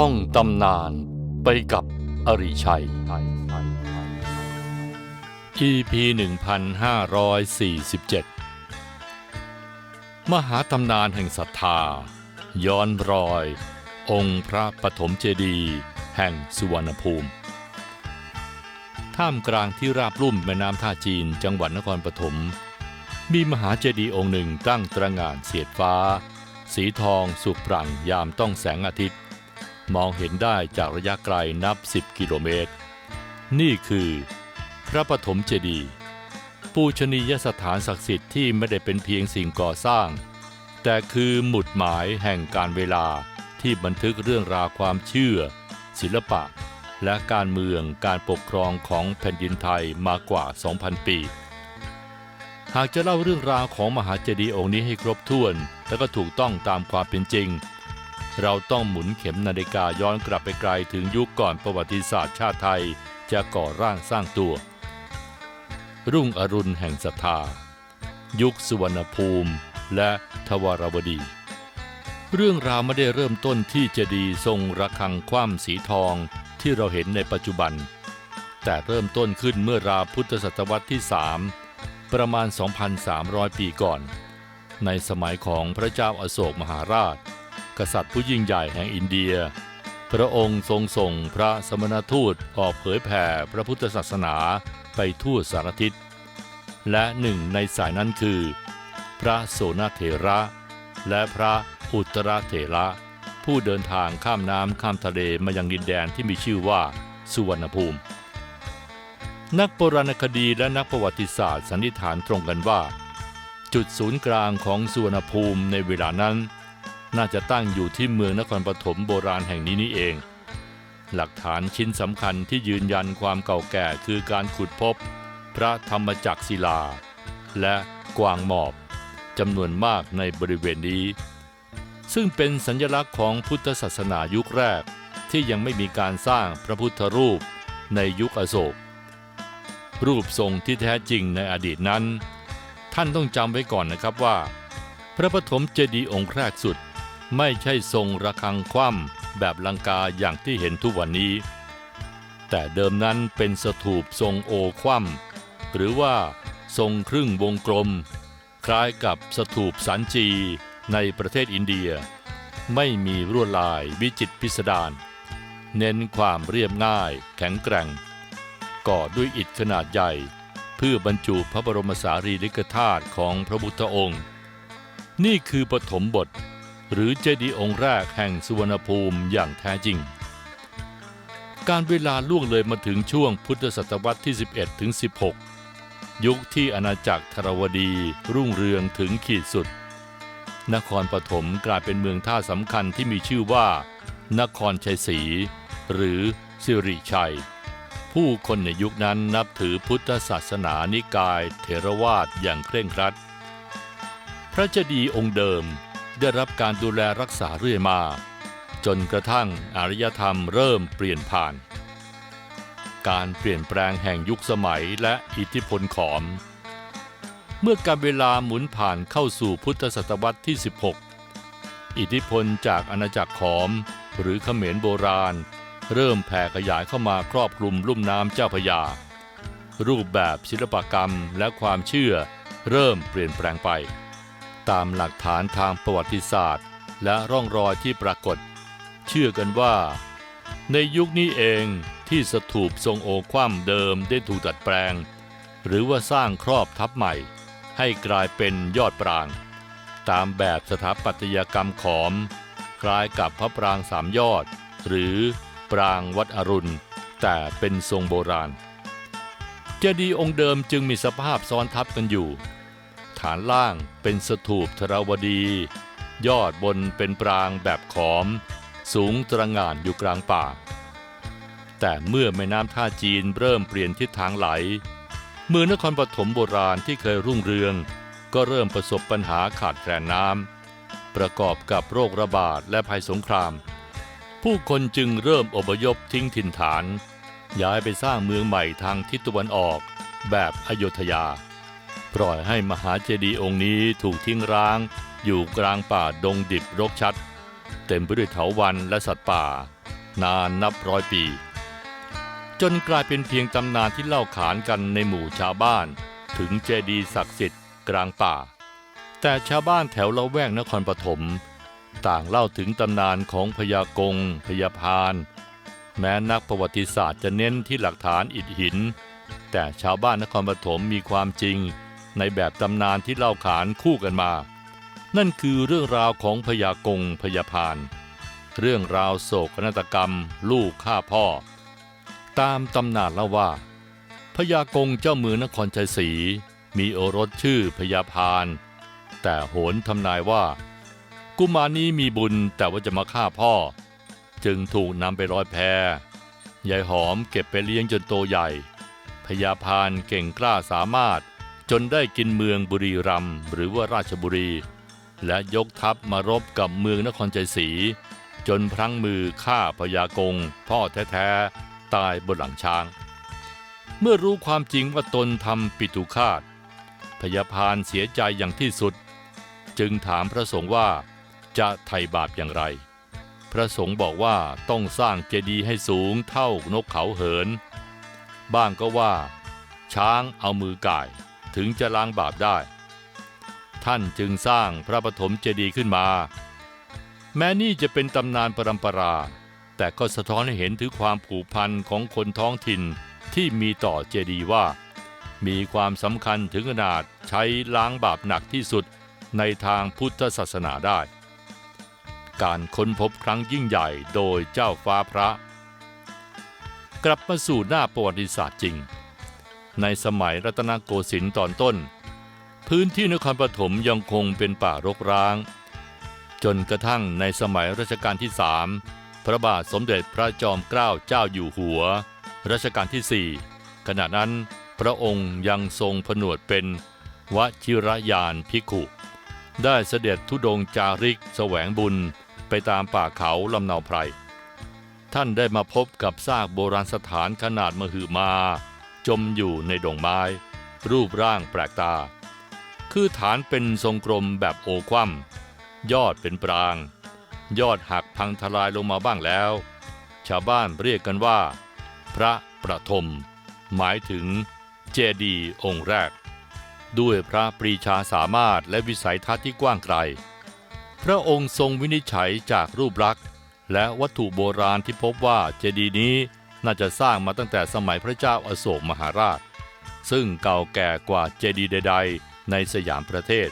ท่องตำนานไปกับอริชัย EP 1547 มหาตำนานแห่งศรัทธา ย้อนรอย องค์พระปฐมเจดีย์แห่งสุวรรณภูมิ ท่ามกลางที่ราบลุ่มแม่น้ำท่าจีนจังหวัดนครปฐมมีมหาเจดีย์องค์หนึ่งตั้งตระงานเสียดฟ้า สีทองสุกปรังยามต้องแสงอาทิตย์ มองเห็นได้จากระยะไกลนับ 10 กิโลเมตร นี่คือ พระปฐมเจดีย์ปูชนียสถานศักดิ์สิทธิ์ที่ไม่ได้เป็นเพียงสิ่งก่อสร้าง แต่คือหมุดหมายแห่งการเวลาที่บันทึกเรื่องราวความเชื่อ ศิลปะ และการเมืองการปกครองของแผ่นดินไทยมากว่า 2,000 ปี หากจะเล่าเรื่องราวของมหาเจดีย์องค์นี้ให้ครบถ้วน และก็ถูกต้องตามความเป็นจริง เราต้องหมุนเข็มนาฬิกาย้อนกลับไปไกลถึงยุคก่อนประวัติศาสตร์ชาติไทยจะก่อร่างสร้างตัว รุ่งอรุณแห่งศรัทธา ยุคสุวรรณภูมิ และทวารวดี เรื่องราวไม่ได้เริ่มต้นที่เจดีย์ทรงระฆังคว่ำสีทองที่เราเห็นในปัจจุบัน แต่เริ่มต้นขึ้นเมื่อราวพุทธศตวรรษที่3ประมาณ 2,300 ปีก่อน ในสมัยของพระเจ้าอาโศกมหาราช กษัตริย์ผู้ยิ่งใหญ่แห่งอินเดีย พระองค์ทรงส่งพระสมณทูตออกเผยแผ่พระพุทธศาสนาไปทั่วสารทิศ และหนึ่งในสายนั้นคือ พระโสนเถระ และพระอุตรเถระ ผู้เดินทางข้ามน้ำข้ามทะเลมายังดินแดนที่มีชื่อว่าสุวรรณภูมิ นักโบราณคดีและนักประวัติศาสตร์สันนิษฐานตรงกันว่า จุดศูนย์กลางของสุวรรณภูมิในเวลานั้น น่าจะตั้งอยู่ที่เมืองนครปฐมโบราณแห่งนี้นี่เอง หลักฐานชิ้นสำคัญที่ยืนยันความเก่าแก่คือการขุดพบ พระธรรมจักรศิลา และกวางหมอบจำนวนมากในบริเวณนี้ ซึ่งเป็นสัญลักษณ์ของพุทธศาสนายุคแรกที่ยังไม่มีการสร้างพระพุทธรูปในยุคอโศก รูปทรงที่แท้จริงในอดีตนั้น ท่านต้องจำไว้ก่อนนะครับว่า พระปฐมเจดีย์องค์แรกสุด ไม่ใช่ทรงระฆังคว่ำแบบลังกาอย่างที่เห็นทุกวันนี้ แต่เดิมนั้นเป็นสถูปทรงโอคว่ำหรือว่าทรงครึ่งวงกลม คล้ายกับสถูปสันจีในประเทศอินเดีย ไม่มีลวดลายวิจิตพิสดารเน้นความเรียบง่ายแข็งแกร่ง ก่อด้วยอิฐขนาดใหญ่ เพื่อบรรจุพระบรมสารีริกธาตุของพระพุทธองค์ นี่คือปฐมบท หรือเจดีย์องค์แรกแห่งสุวรรณภูมิอย่างแท้จริง การเวลาล่วงเลยมาถึงช่วงพุทธศตวรรษที่ 11ถึง16 ยุคที่อาณาจักรธรวดีรุ่งเรืองถึงขีดสุด นครปฐมกลายเป็นเมืองท่าสำคัญที่มีชื่อว่า นครชัยศรีหรือสิริชัย ผู้คนในยุคนั้นนับถือพุทธศาสนานิกายเถรวาทอย่างเคร่งครัด พระเจดีย์องค์เดิม ได้รับการดูแลรักษาเรื่อยมา จนกระทั่งอารยธรรมเริ่มเปลี่ยนผ่าน การเปลี่ยนแปลงแห่งยุคสมัยและอิทธิพลขอม เมื่อการเวลาหมุนผ่านเข้าสู่พุทธศตวรรษที่ 16 อิทธิพลจากอาณาจักรขอมหรือเขมรโบราณ เริ่มแผ่ขยายเข้ามาครอบคลุมลุ่มน้ำเจ้าพยา รูปแบบศิลปกรรมและความเชื่อเริ่มเปลี่ยนแปลงไป ตามหลักฐานทางประวัติศาสตร์ และร่องรอยที่ปรากฏ เชื่อกันว่า ในยุคนี้เองที่สถูปทรงโอคว่ำเดิมได้ถูกดัดแปลง หรือว่าสร้างครอบทับใหม่ ให้กลายเป็นยอดปราง ตามแบบสถาปัตยกรรมขอม คล้ายกับพระปรางสามยอด หรือปรางวัดอรุณ แต่เป็นทรงโบราณ เจดีย์องค์เดิมจึงมีสภาพซ้อนทับกันอยู่ ฐานล่างเป็นสถูปธรวดี ยอดบนเป็นปรางแบบขอม สูงตระหง่านอยู่กลางป่า แต่เมื่อแม่น้ำท่าจีนเริ่มเปลี่ยนทิศทางไหล เมืองนครปฐมโบราณที่เคยรุ่งเรือง ก็เริ่มประสบปัญหาขาดแคลนน้ำประกอบกับโรคระบาดและภัยสงคราม ผู้คนจึงเริ่มอพยพทิ้งถิ่นฐาน ย้ายไปสร้างเมืองใหม่ทางทิศตะวันออกแบบอโยธยา ปล่อยให้มหาเจดีย์องค์นี้ถูกทิ้งร้าง อยู่กลางป่าดงดิบรกชัด เต็มไปด้วยเถาวัลย์และสัตว์ป่า นานนับร้อยปี จนกลายเป็นเพียงตำนานที่เล่าขานกันในหมู่ชาวบ้าน ถึงเจดีย์ศักดิ์สิทธิ์กลางป่า แต่ชาวบ้านแถวละแวกนครปฐมต่างเล่าถึงตำนานของพญากงพญาพานแม้นักประวัติศาสตร์จะเน้นที่หลักฐานอิฐหิน แต่ชาวบ้านนครปฐมมีความจริง ในแบบตำนานที่เล่าขานคู่กันมา นั่นคือเรื่องราวของพญากงพญาพาน เรื่องราวโศกนาฏกรรม ลูกฆ่าพ่อ ตามตำนานเล่าว่าพญากงเจ้าเมืองนครชัยศรีมีโอรสชื่อพญาพาน แต่โหนทำนายว่า กุมารนี้มีบุญแต่ว่าจะมาฆ่าพ่อ จึงถูกนำไปลอยแพยายหอมเก็บไปเลี้ยงจนโตใหญ่พญาพานเก่งกล้าสามารถ จนได้กินเมืองบุรีรัมย์หรือว่าราชบุรี และยกทัพมารบกับเมืองนครชัยศรีจนพลั้งมือฆ่าพญากง พ่อแท้ๆ ตายบนหลังช้าง เมื่อรู้ความจริงว่าตนทำปิตุคาตพญาพานเสียใจอย่างที่สุด จึงถามพระสงฆ์ว่าจะไถ่บาปอย่างไร พระสงฆ์บอกว่าต้องสร้างเจดีย์ให้สูงเท่านกเขาเหิน บ้างก็ว่า ช้างเอามือก่าย ถึงจะล้างบาปได้ ท่านจึงสร้างพระปฐมเจดีย์ขึ้นมา แม้นี่จะเป็นตำนานปรำปรา แต่ก็สะท้อนให้เห็นถึงความผูกพันของคนท้องถิ่นที่มีต่อเจดีย์ว่า มีความสำคัญถึงขนาดใช้ล้างบาปหนักที่สุดในทางพุทธศาสนาได้ การค้นพบครั้งยิ่งใหญ่โดยเจ้าฟ้าพระ กลับมาสู่หน้าประวัติศาสตร์จริง ในสมัยรัตนโกสินทร์ตอนต้น พื้นที่นครปฐมยังคงเป็นป่ารกร้าง จนกระทั่งในสมัยรัชกาลที่สามพระบาทสมเด็จพระจอมเกล้าเจ้าอยู่หัว รัชกาลที่สี่ขณะนั้นพระองค์ยังทรงผนวดเป็นวชิรยานพิขุ ได้เสด็จทุดงจาริกแสวงบุญไปตามป่าเขาลำเนาไพร ท่านได้มาพบกับซากโบราณสถานขนาดมหึมา จมอยู่ในดงไม้ รูปร่างแปลกตา คือฐานเป็นทรงกลมแบบโอคว่ำยอดเป็นปราง ยอดหักพังทลายลงมาบ้างแล้ว ชาวบ้านเรียกกันว่า พระประทม หมายถึงเจดีย์องค์แรก ด้วยพระปรีชาสามารถและวิสัยทัศน์ที่กว้างไกล พระองค์ทรงวินิจฉัยจากรูปลักษณ์ และวัตถุโบราณที่พบว่าเจดีย์นี้ น่าจะสร้างมาตั้งแต่สมัยพระเจ้าอาโศกมหาราช ซึ่งเก่าแก่กว่าเจดีย์ใด ๆ ในสยามประเทศ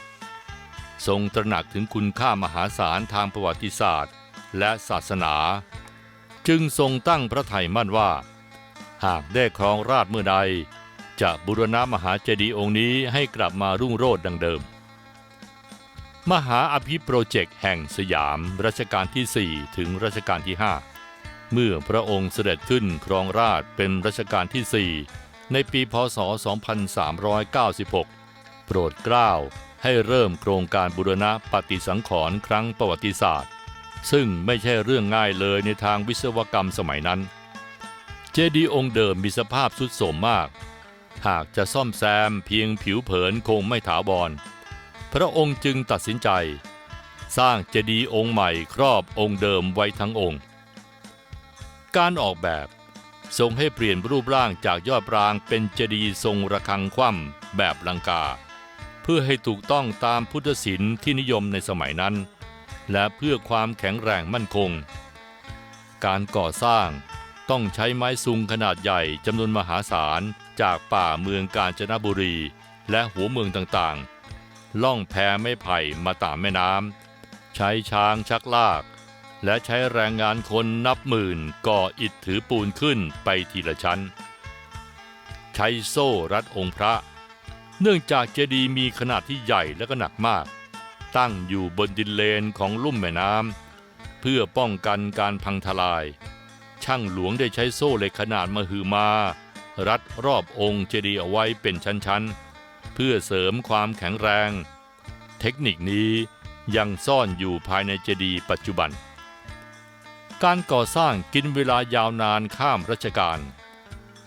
ทรงตระหนักถึงคุณค่ามหาศาลทางประวัติศาสตร์ และศาสนา จึงทรงตั้งพระไทยมั่นว่า หากได้ครองราชเมื่อใด จะบุรณะมหาเจดีย์องค์นี้ให้กลับมารุ่งโรจน์ดังเดิม มหาอภิโปรเจกต์แห่งสยามรัชกาลที่ 4 ถึงรัชกาลที่ 5 เมื่อพระองค์เสด็จขึ้นครองราชเป็นรัชกาลที่ 4 ในปีพศ 2396 โปรดเกล้าให้เริ่มโครงการบุรณะปฏิสังขรณ์ครั้งประวัติศาสตร์ ซึ่งไม่ใช่เรื่องง่ายเลยในทางวิศวกรรมสมัยนั้น เจดีย์องค์เดิมมีสภาพทรุดโทรมมาก หากจะซ่อมแซมเพียงผิวเผินคงไม่ถาวร พระองค์จึงตัดสินใจ สร้างเจดีย์องค์ใหม่ครอบองค์เดิมไว้ทั้งองค์ การออกแบบทรงให้เปลี่ยนรูปร่างจากยอดปรางเป็นเจดีย์ทรงระฆังคว่ำแบบลังกา เพื่อให้ถูกต้องตามพุทธศิลป์ที่นิยมในสมัยนั้น และเพื่อความแข็งแรงมั่นคง การก่อสร้างต้องใช้ไม้ซุงขนาดใหญ่จำนวนมหาศาลจากป่าเมืองกาญจนบุรี และหัวเมืองต่างๆ ล่องแพไม้ไผ่มาตามแม่น้ำใช้ช้างชักลาก และใช้แรงงานคนนับหมื่นก่ออิฐถือปูนขึ้นไปทีละชั้น ใช้โซ่รัดองค์พระ เนื่องจากเจดีย์มีขนาดที่ใหญ่และก็หนักมาก ตั้งอยู่บนดินเลนของลุ่มแม่น้ำเพื่อป้องกันการพังทลาย ช่างหลวงได้ใช้โซ่เหล็กขนาดมหึมา รัดรอบองค์เจดีย์เอาไว้เป็นชั้นๆ เพื่อเสริมความแข็งแรง เทคนิคนี้ยังซ่อนอยู่ภายในเจดีย์ปัจจุบัน การก่อสร้างกินเวลายาวนานข้ามรัชกาล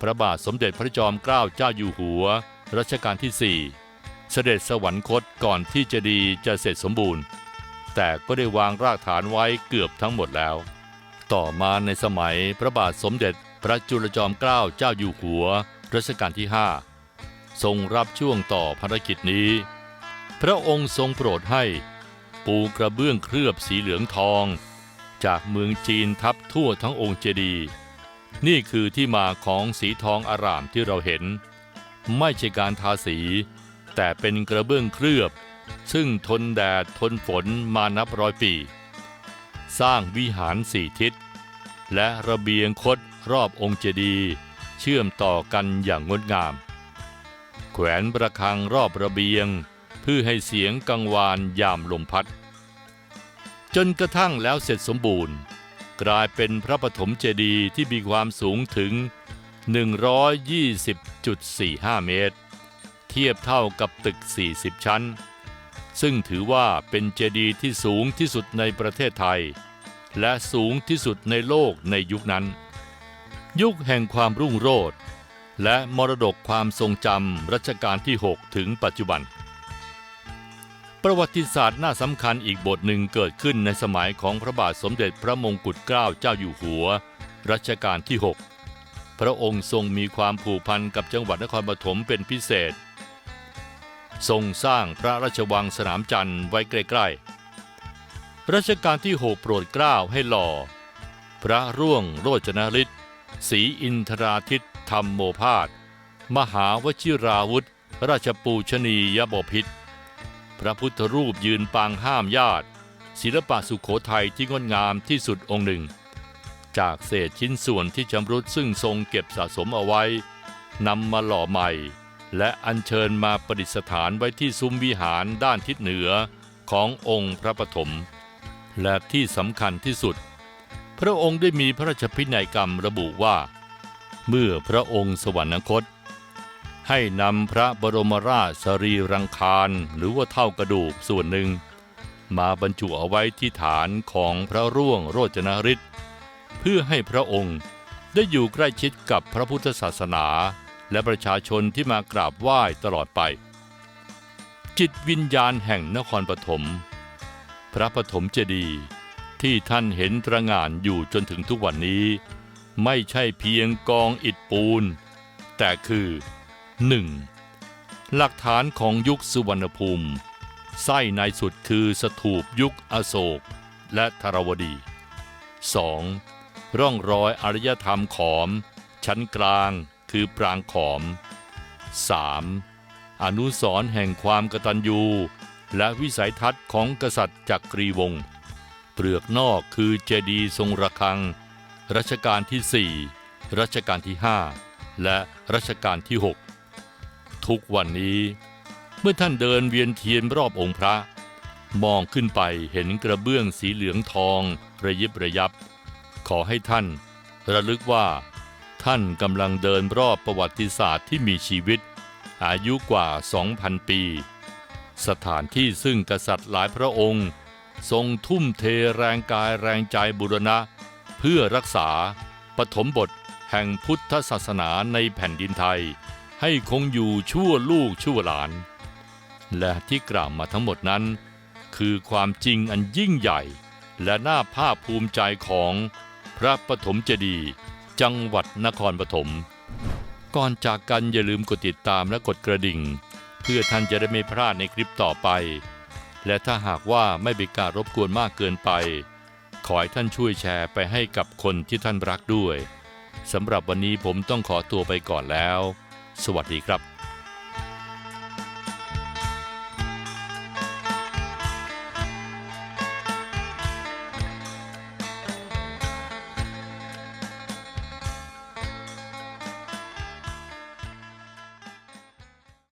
พระบาทสมเด็จพระจอมเกล้าเจ้าอยู่หัว รัชกาลที่ 4 เสด็จสวรรคตก่อนที่เจดีจะเสร็จสมบูรณ์ แต่ก็ได้วางรากฐานไว้เกือบทั้งหมดแล้ว ต่อมาในสมัยพระบาทสมเด็จพระจุลจอมเกล้าเจ้าอยู่หัว รัชกาลที่ 5 ทรงรับช่วงต่อภารกิจนี้ พระองค์ทรงโปรดให้ ปูกระเบื้องเคลือบสีเหลืองทอง จากเมืองจีนทับทั่วทั้งองค์เจดีย์นี่คือที่มาของสีทองอารามที่เราเห็น ไม่ใช่การทาสี แต่เป็นกระเบื้องเคลือบ ซึ่งทนแดดทนฝนมานับร้อยปี สร้างวิหารสี่ทิศ และระเบียงคดรอบองค์เจดีย์เชื่อมต่อกันอย่างงดงาม แขวนประฆังรอบระเบียง เพื่อให้เสียงกังวานยามลมพัด จนกระทั่งแล้วเสร็จสมบูรณ์ กลายเป็นพระปฐมเจดีย์ที่มีความสูงถึง 120.45 เมตร เทียบเท่ากับตึก 40 ชั้น ซึ่งถือว่าเป็นเจดีย์ที่สูงที่สุดในประเทศไทย และสูงที่สุดในโลกในยุคนั้น ยุคแห่งความรุ่งโรจน์และมรดกความทรงจำรัชกาลที่ 6 ถึงปัจจุบัน ประวัติศาสตร์น่าสำคัญอีกบทหนึ่งเกิดขึ้นในสมัยของพระบาทสมเด็จพระมงกุฎเกล้าเจ้าอยู่หัว รัชกาลที่ 6 พระองค์ทรงมีความผูกพันกับจังหวัดนครปฐมเป็นพิเศษ ทรงสร้างพระราชวังสนามจันทร์ไว้ใกล้ๆ รัชกาลที่ 6 โปรดเกล้าให้หล่อ พระร่วงโรจนฤทธิ์ศรีอินทราทิตธรรมโมพาสมหาวชิราวุธ ราชปูชนียบพิษ ระพุทธรูปยืนปางห้ามญาติ ศิลปะสุขโขทัยที่งดงามที่สุดองค์หนึ่ง จากเศษชิ้นส่วนที่ชำรุดซึ่งทรงเก็บสะสมเอาไว้นำมาหล่อใหม่ และอัญเชิญมาประดิษฐานไว้ที่ซุ้มวิหารด้านทิศเหนือขององค์พระปฐมและที่สำคัญที่สุด พระองค์ได้มีพระราชพินัยกรรมระบุว่า เมื่อพระองค์สวรรคต ให้นำพระบรมราชสรีรังคารหรือว่าเท่ากระดูกส่วนหนึ่ง มาบรรจุเอาไว้ที่ฐานของพระร่วงโรจนฤทธิ์เพื่อให้พระองค์ได้อยู่ใกล้ชิดกับพระพุทธศาสนา และประชาชนที่มากราบไหว้ตลอดไป จิตวิญญาณแห่งนครปฐมพระปฐมเจดีย์ที่ท่านเห็นตระหง่านอยู่จนถึงทุกวันนี้ ไม่ใช่เพียงกองอิฐปูน แต่คือ 1. หลักฐานของยุคสุวรรณภูมิ ไส้ในสุดคือสถูปยุคอโศก และธรวดี 2. ร่องรอยอารยธรรมขอม ชั้นกลางคือปรางขอม 3. อนุสรแห่งความกตัญญู และวิสัยทัศน์ของกษัตริย์จักรีวงศ์เปลือกนอกคือเจดีย์ทรงระฆัง รัชกาลที่4รัชกาลที่5และรัชกาลที่6 ทุกวันนี้ เมื่อท่านเดินเวียนเทียนรอบองค์พระ มองขึ้นไปเห็นกระเบื้องสีเหลืองทอง ระยิบระยับ ขอให้ท่าน ระลึกว่า ท่านกำลังเดินรอบประวัติศาสตร์ที่มีชีวิต อายุกว่า 2,000 ปี สถานที่ซึ่งกษัตริย์หลายพระองค์ ทรงทุ่มเทแรงกายแรงใจบุรณะ เพื่อรักษาปฐมบทแห่งพุทธศาสนาในแผ่นดินไทย ให้คงอยู่ชั่วลูกชั่วหลาน และที่กล่าวมาทั้งหมดนั้น คือความจริงอันยิ่งใหญ่ และน่าภาคภูมิใจของพระปฐมเจดีย์จังหวัดนครปฐมก่อนจากกันอย่าลืมกดติดตามและกดกระดิ่ง เพื่อท่านจะได้ไม่พลาดในคลิปต่อไป และถ้าหากว่าไม่เป็นการรบกวนมากเกินไป ขอให้ท่านช่วยแชร์ไปให้กับคนที่ท่านรักด้วยสำหรับวันนี้ผมต้องขอตัวไปก่อนแล้ว สวัสดีครับ